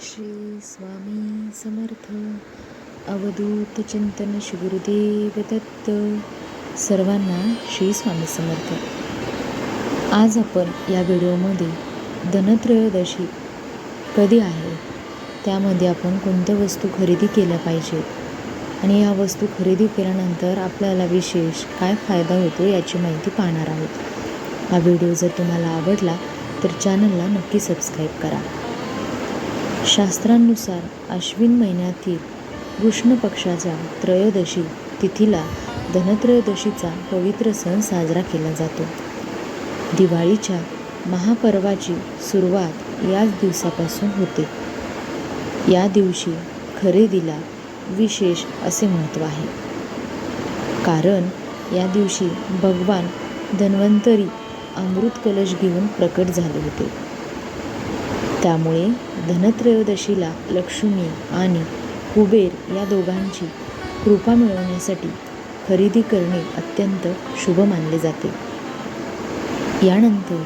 श्री स्वामी समर्थ. अवधूत चिंतन गुरुदेव दत्त. सर्वांना श्री स्वामी समर्थ. आज आपण या व्हिडिओमध्ये धनत्रयोदशी कधी आहे? त्यामध्ये आपण कोणत्या वस्तू खरेदी केल्या पाहिजेत? आणि या वस्तू खरेदी केल्यानंतर आपल्याला विशेष काय फायदा होतो याची माहिती पाहणार आहोत. हा व्हिडिओ जर तुम्हाला आवडला तर चॅनलला नक्की सबस्क्राईब करा. शास्त्रांनुसार अश्विन महिन्यातील कृष्ण पक्षाच्या त्रयोदशी तिथीला धनत्रयोदशीचा पवित्र सण साजरा केला जातो. दिवाळीच्या महापर्वाची सुरुवात याच दिवसापासून होते. या दिवशी खरेदीला विशेष असे महत्त्व आहे. कारण या दिवशी भगवान धन्वंतरी अमृत कलश घेऊन प्रकट झाले होते. त्यामुळे धनत्रयोदशीला लक्ष्मी आणि कुबेर या दोघांची कृपा मिळवण्यासाठी खरेदी करणे अत्यंत शुभ मानले जाते. यानंतर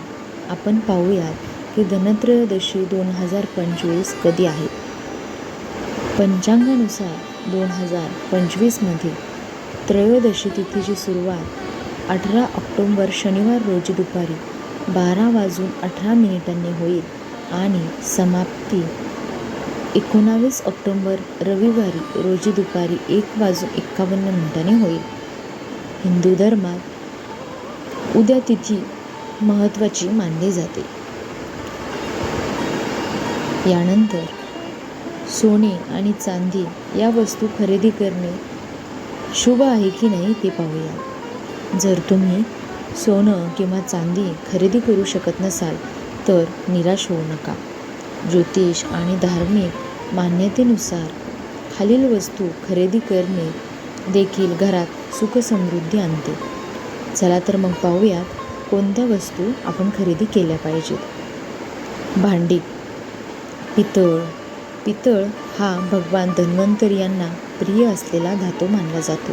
आपण पाहूयात की धनत्रयोदशी दोन हजार पंचवीस कधी आहे? पंचांगानुसार दोन हजार पंचवीसमध्ये त्रयोदशी तिथीची सुरुवात अठरा ऑक्टोंबर शनिवार रोजी दुपारी बारा वाजून अठरा मिनिटांनी होईल. आणि समाप्ती. एकोणावीस ऑक्टोंबर रविवारी रोजी दुपारी एक वाजून एक्कावन्न मिनिटांनी होईल. हिंदू धर्मात उद्या तिथी महत्त्वाची मानली जाते. यानंतर सोने आणि चांदी या वस्तू खरेदी करणे शुभ आहे की नाही ते पाहूया. जर तुम्ही सोनं किंवा चांदी खरेदी करू शकत नसाल तर निराश होऊ नका. ज्योतिष आणि धार्मिक मान्यतेनुसार खालील वस्तू खरेदी करणे देखील घरात सुखसमृद्धी आणते. चला तर मग पाहूयात कोणत्या वस्तू आपण खरेदी केल्या पाहिजेत. भांडी पितळ. पितळ हा भगवान धन्वंतरी यांना प्रिय असलेला धातू मानला जातो.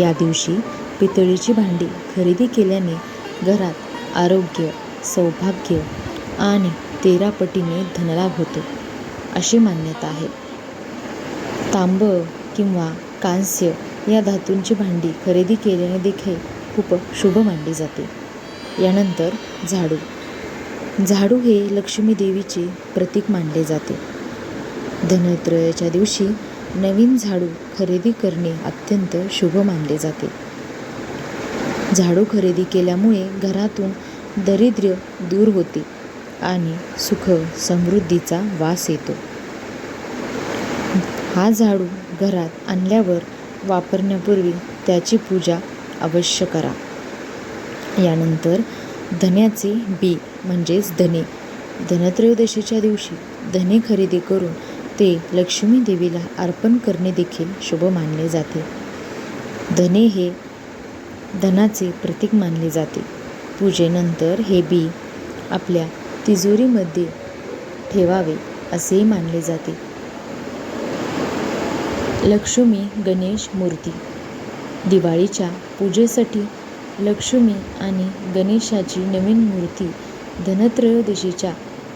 या दिवशी पितळीची भांडी खरेदी केल्याने घरात आरोग्य सौभाग्य आणि तेरा पटीने धनलाभ होतो अशी मान्यता आहे. तांब किंवा कांस्य या धातूंची भांडी खरेदी केल्याने देखील खूप शुभ मानली जाते. यानंतर झाडू. झाडू हे लक्ष्मी देवीचे प्रतीक मानले जाते. धनत्रयाच्या दिवशी नवीन झाडू खरेदी करणे अत्यंत शुभ मानले जाते. झाडू खरेदी केल्यामुळे घरातून दरिद्र्य दूर होते. आणि सुख समृद्धीचा वास येतो. हा झाडू घरात आणल्यावर वापरण्यापूर्वी त्याची पूजा अवश्य करा. यानंतर धन्याचे बी म्हणजेच धने धनत्रयोदशीच्या दिवशी धने खरेदी करून ते लक्ष्मी देवीला अर्पण करणे देखील शुभ मानले जाते. धने हे धनाचे प्रतीक मानले जाते. पूजेनंतर हे बी आपल्या तिजोरीमध्ये ठेवावे असेही मानले जाते. लक्ष्मी गणेश मूर्ती. दिवाळीच्या पूजेसाठी लक्ष्मी आणि गणेशाची नवीन मूर्ती धनत्रयोदशीच्या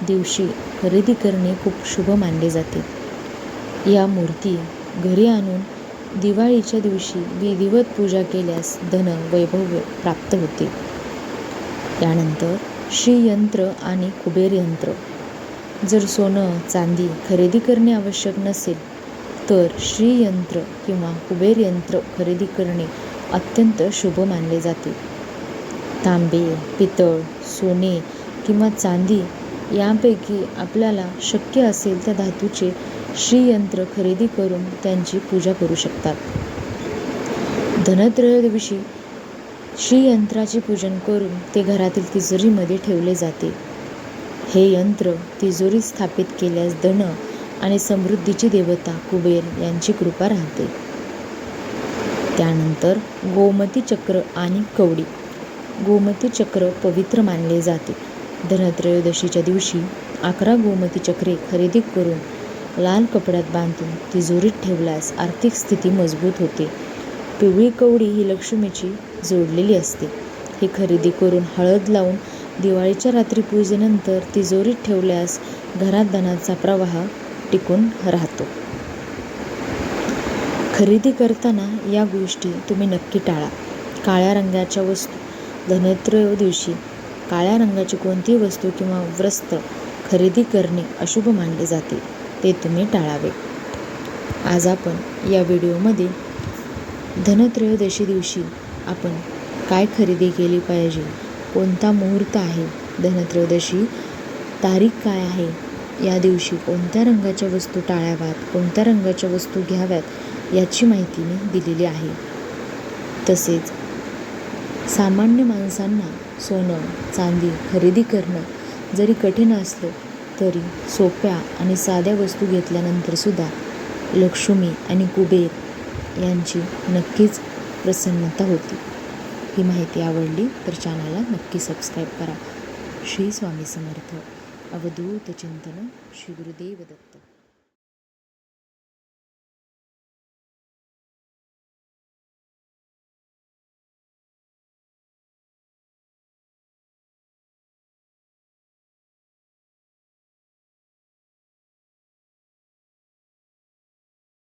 दिवशी खरेदी करणे खूप शुभ मानले जाते. या मूर्ती घरी आणून दिवाळीच्या दिवशी विधिवत पूजा केल्यास धन वैभव प्राप्त होते. त्यानंतर श्रीयंत्र आणि कुबेर यंत्र जर सोनं चांदी खरेदी करणे आवश्यक नसेल तर श्रीयंत्र किंवा कुबेर यंत्र खरेदी करणे अत्यंत शुभ मानले जाते. तांबे पितळ सोने किंवा चांदी यापैकी आपल्याला शक्य असेल त्या धातूचे श्रीयंत्र खरेदी करून त्यांची पूजा करू शकतात. धनत्रयोदशी श्रीयंत्राचे पूजन करून ते घरातील तिजोरीमध्ये ठेवले जाते. हे यंत्र तिजोरीत स्थापित केल्यास धन आणि समृद्धीची देवता कुबेर यांची कृपा राहते. त्यानंतर गोमती चक्र आणि कवडी. गोमती चक्र पवित्र मानले जाते. धनत्रयोदशीच्या दिवशी अकरा गोमती चक्रे खरेदी करून लाल कपड्यात बांधून तिजोरीत ठेवल्यास आर्थिक स्थिती मजबूत होते. पिवळी कवडी ही लक्ष्मीची जोडलेली असते. ही खरेदी करून हळद लावून दिवाळीच्या रात्री पूजेनंतर तिजोरीत ठेवल्यास घरात धनाचा प्रवाह टिकून राहतो. खरेदी करताना या गोष्टी तुम्ही नक्की टाळा. काळ्या रंगाच्या वस्तू धनत्रयो दिवशी काळ्या रंगाची कोणतीही वस्तू किंवा वस्त्र खरेदी करणे अशुभ मानले जाते ते तुम्ही टाळावे. आज आपण या व्हिडिओमध्ये धनत्रयोदशी दिवशी आपण काय खरेदी केली पाहिजे? कोणता मुहूर्त आहे? धनत्रयोदशी तारीख काय आहे? या दिवशी कोणत्या रंगाच्या वस्तू टाळाव्यात? कोणत्या रंगाच्या वस्तू घ्याव्यात? याची माहिती मी दिलेली आहे. तसेच सामान्य माणसांना सोनं चांदी खरेदी करणं जरी कठीण असलं तरी सोप्या आणि साध्या वस्तू घेतल्यानंतरसुद्धा लक्ष्मी आणि कुबेर यांची नक्कीच प्रसन्नता होती ही माहिती आवडली तर चॅनलला नक्की सबस्क्राईब करा श्री स्वामी समर्थ अवधूत चिंतन श्री गुरुदेव दत्त